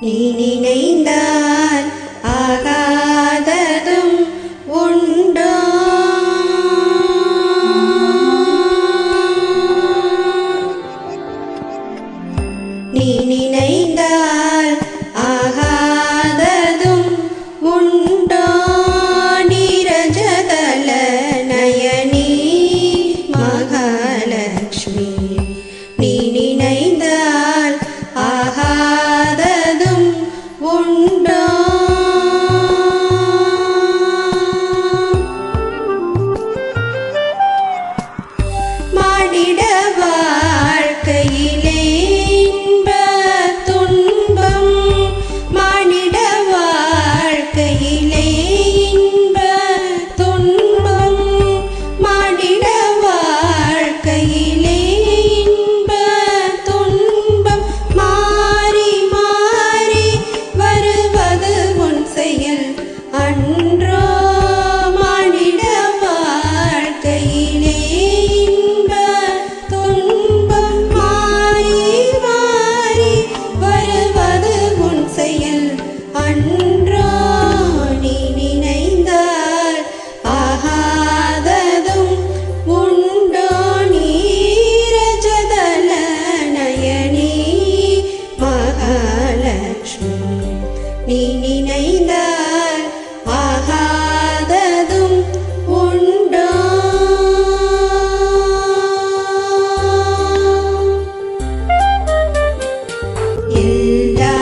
நீ நினைந்தால் ஆகாததும் உண்டோ? நீ நினைந்தால் ஆகாததும் உண்டோ? நிரஜதல நயனி மகாலட்சுமி லக்ஷ்மி நீ நினைந்தால் ஆகாததும் உண்டோ? எல்லா